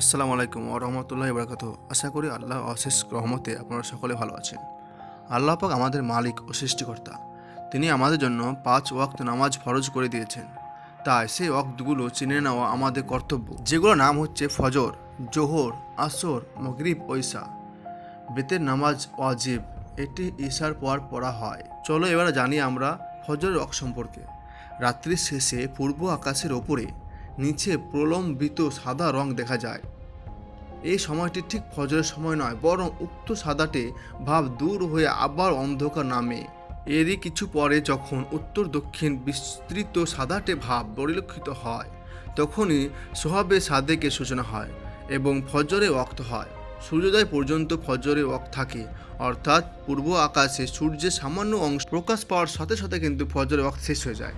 আসসালামু আলাইকুম ও রহমতুল্লাহ বরকাত আশা করি আল্লাহ অশেষ রহমতে আপনারা সকলে ভালো আছেন। আল্লাহ পাক আমাদের মালিক ও সৃষ্টিকর্তা। তিনি আমাদের জন্য পাঁচ ওয়াক্ত নামাজ ফরজ করে দিয়েছেন। তাই সেই ওয়াক্তগুলো চিনে নেওয়া আমাদের কর্তব্য। যেগুলো নাম হচ্ছে ফজর, জোহর, আসর, মগরিব ঐসা বেতের নামাজ ওয়াজিব, এটি ঈশার পর পড়া হয়। চলো এবারে জানি আমরা ফজরের ওয়াক্ত সম্পর্কে। রাত্রির শেষে পূর্ব আকাশের ওপরে নিচে প্রলম্বিত সাদা রং দেখা যায়। এই সময়টি ঠিক ফজরের সময় নয়, বরং উক্ত সাদাটে ভাব দূর হয়ে আবার অন্ধকার নামে। এরই কিছু পরে যখন উত্তর দক্ষিণ বিস্তৃত সাদাটে ভাব পরিলক্ষিত হয়, তখনই সোহাবে সাদেকে সূচনা হয় এবং ফজরে ওয়াক্ত হয়। সূর্যোদয় পর্যন্ত ফজরে ওয়াক্ত থাকে, অর্থাৎ পূর্ব আকাশে সূর্যের সামান্য অংশ প্রকাশ পাওয়ার সাথে সাথে কিন্তু ফজরে ওয়াক্ত শেষ হয়ে যায়।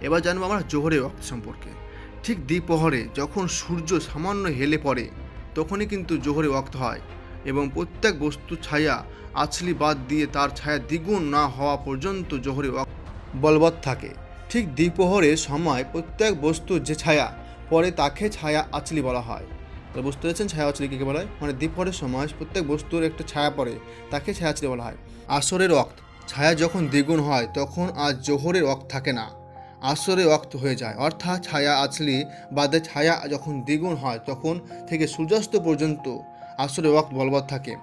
এবার জানব আমরা জোহরে ওয়াক্ত সম্পর্কে। ঠিক দ্বিপ্রহরে যখন সূর্য সামান্য হেলে পড়ে, তখনই কিন্তু জোহরে ওয়াক্ত হয় এবং প্রত্যেক বস্তু ছায়া আছলি বাদ দিয়ে তার ছায়া দ্বিগুণ না হওয়া পর্যন্ত জোহরে ওয়াক্ত বলবৎ থাকে। ঠিক দ্বিপ্রহরে সময় প্রত্যেক বস্তুর যে ছায়া পরে তাকে ছায়া আছলি বলা হয়। তো বুঝতে পারছেন ছায়া আছলি কী বলা? হয় মানে দ্বিপ্রহরের সময় প্রত্যেক বস্তুর একটা ছায়া পড়ে, তাকে ছায়া আছলি বলা হয়। আসরের ওয়াক্ত, ছায়া যখন দ্বিগুণ হয়, তখন আর জোহরের ওয়াক্ত থাকে না। আসরে ওয়াক্ত হয়ে যায়। অর্থাৎ ছায়া আছলি বাদে ছায়া যখন দ্বিগুণ হয়, তখন থেকে সূর্যাস্ত পর্যন্ত আসরে ওয়াক্ত বলবৎ থাকে।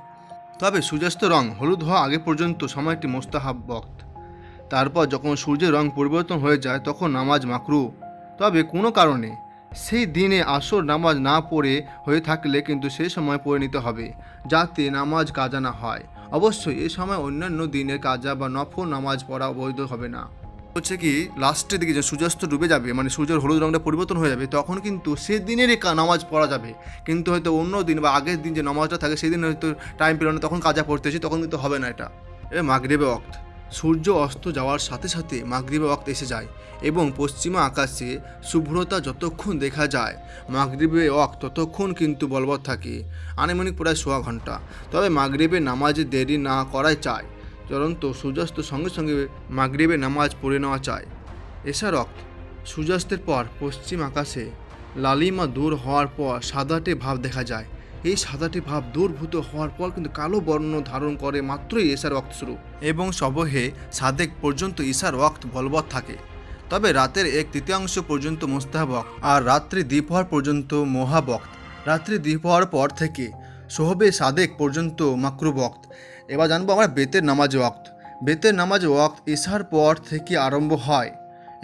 তবে সূর্যাস্ত রং হলুদ হওয়া আগে পর্যন্ত সময়টি মোস্তাহাব বক্ত। তারপর যখন সূর্যের রং পরিবর্তন হয়ে যায়, তখন নামাজ মাকরু। তবে কোনো কারণে সেই দিনে আসর নামাজ না পড়ে হয়ে থাকলে কিন্তু সেই সময় পড়ে নিতে হবে, যাতে নামাজ কাজা না হয়। অবশ্যই এ সময় অন্যান্য দিনের কাজা বা নফল নামাজ পড়া বৈধ হবে না। হচ্ছে কি লাস্টের দিকে যে সূর্যাস্ত ডুবে যাবে মানে সূর্যের হলুদ রঙটা পরিবর্তন হয়ে যাবে, তখন কিন্তু সেদিনেরই নামাজ পড়া যাবে। কিন্তু হয়তো অন্য দিন বা আগের দিন যে নামাজটা থাকে, সেদিন হয়তো টাইম পেল না, তখন কাজা পড়তেছি তখন কিন্তু হবে না এটা। এ মাগরিবে অক্ত সূর্য অস্ত যাওয়ার সাথে সাথে মাগরিবে অক্ত এসে যায় এবং পশ্চিমা আকাশে শুভ্রতা যতক্ষণ দেখা যায়, মাগরিবে অক্ত ততক্ষণ কিন্তু বলবৎ থাকে। আনুমানিক প্রায় সোয়া ঘণ্টা। তবে মাগরিবে নামাজে দেরি না করাই চায় চলন্ত সূর্যাস্ত সঙ্গে সঙ্গে মাগরিবে নামাজ পড়ে নেওয়া চায়। এসা রক্ত সূর্যাস্তের পর পশ্চিম আকাশে লালিমা দূর হওয়ার পর সাদাটে ভাব দেখা যায়। এই সাদাটে ভাব দূরভূত হওয়ার পর কিন্তু কালো বর্ণ ধারণ করে মাত্রই এসার ওয়াক্ত শুরু। এবং সবহে সাদেক পর্যন্ত ঈশার ওয়াক্ত বলবৎ থাকে। তবে রাতের এক তৃতীয়াংশ পর্যন্ত মোস্তাহাবক আর রাত্রি দ্বীপ হওয়ার পর্যন্ত মহাবক্ত। রাত্রি দ্বীপ হওয়ার পর থেকে সোহবে সাদেক পর্যন্ত মাকরু বক্ত এবার জানব আমরা বেতের নামাজ ওয়াক্ত। বেতের নামাজ ওয়াক্ত ঈশার পর থেকে আরম্ভ হয়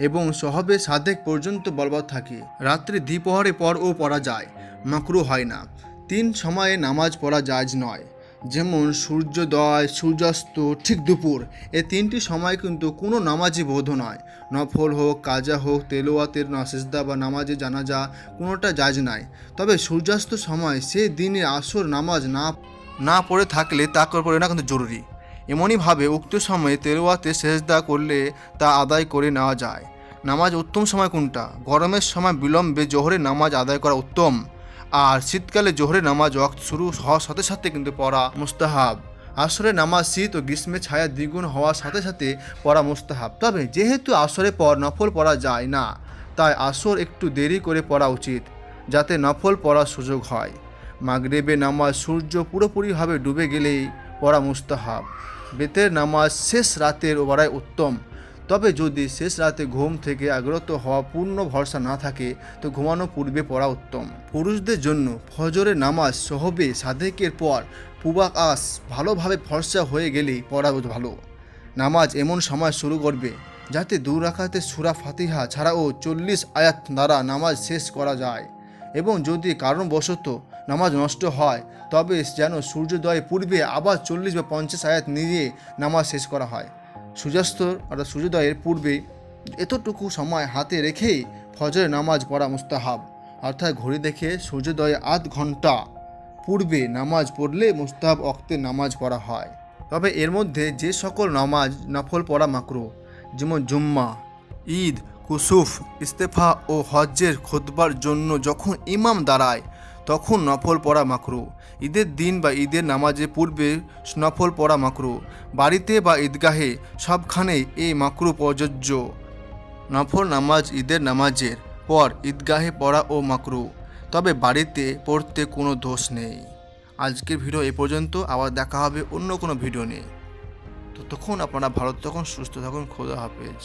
এবং সহবে সাদেক পর্যন্ত বলবৎ থাকে। রাত্রে দ্বিপহরে পর ও পড়া যায়, মাকরু হয় না। তিন সময়ে নামাজ পড়া জায়জ নয়। যেমন সূর্যোদয়, সূর্যাস্ত, ঠিক দুপুর এই তিনটি সময় কিন্তু কোনো নামাজই বোধ নয়। নফল হোক, কাজা হোক, তেলোয়াতের নাসেজদা বা নামাজে জানাজা কোনোটা জায়জ নাই। তবে সূর্যাস্ত সময় সে দিনে আসর নামাজ না না পড়ে থাকলে তা করে না কিন্তু জরুরি। এমনইভাবে উক্ত সময়ে তেরোয়াতে সেজদা করলে তা আদায় করে নেওয়া যায়। নামাজ উত্তম সময় কোনটা? গরমের সময় বিলম্বে জোহরে নামাজ আদায় করা উত্তম। আর শীতকালে জোহরে নামাজ ওয়াক্ত শুরু হওয়ার সাথে সাথে কিন্তু পড়া মুস্তাহাব। আসরে নামাজ শীত ও গ্রীষ্মে ছায়া দ্বিগুণ হওয়ার সাথে সাথে পড়া মুস্তাহাব। তবে যেহেতু আসরে পর নফল পড়া যায় না, তাই আসর একটু দেরি করে পড়া উচিত, যাতে নফল পড়ার সুযোগ হয়। মাগরেবে নামাজ সূর্য পুরোপুরিভাবে ডুবে গেলেই পড়া মুস্তাহাব। বেতের নামাজ শেষ রাতের ওবারায় উত্তম। তবে যদি শেষ রাতে ঘুম থেকে আগ্রত হওয়া পূর্ণ ভরসা না থাকে, তো ঘুমানো পূর্বে পড়া উত্তম। পুরুষদের জন্য ফজরের নামাজ সহবে সাদেকের পর পুবাক আস ভালোভাবে ফর্সা হয়ে গেলেই পড়া ভালো। নামাজ এমন সময় শুরু করবে, যাতে দু রাখাতে সুরা ফাতিহা ছাড়াও চল্লিশ আয়াত দ্বারা নামাজ শেষ করা যায়। এবং যদি কারণবশত নামাজ নষ্ট হয়, তবে যেন সূর্যোদয়ের পূর্বে আবার চল্লিশ বা পঞ্চাশ আয়াত নিয়ে নামাজ শেষ করা হয়। সূর্যাস্ত অর্থাৎ সূর্যোদয়ের পূর্বে এতটুকু সময় হাতে রেখেই ফজরের নামাজ পড়া মুস্তাহাব, অর্থাৎ ঘড়ি দেখে সূর্যোদয়ে আধ ঘণ্টা পূর্বে নামাজ পড়লে মুস্তাহাব অক্তে নামাজ পড়া হয়। তবে এর মধ্যে যে সকল নামাজ নফল পড়া মাকরু, যেমন জুম্মা, ঈদ, কুসুফ, ইস্তেফা ও হজ্জের খোদবার জন্য যখন ইমাম দাঁড়ায় তখন নফল পড়া মাকরু। ঈদের দিন বা ঈদের নামাজে পূর্বে নফল পড়া মাকরু। বাড়িতে বা ঈদগাহে সবখানেই এই মাকরু প্রযোজ্য। নফল নামাজ ঈদের নামাজের পর ঈদগাহে পড়া ও মাকরু। তবে বাড়িতে পড়তে কোনো দোষ নেই। আজকের ভিডিও এ পর্যন্ত। আবার দেখা হবে অন্য কোনো ভিডিও নিয়ে। ততক্ষণ আপনারা ভালো থাকুন, সুস্থ থাকুন। খোদা হাফেজ।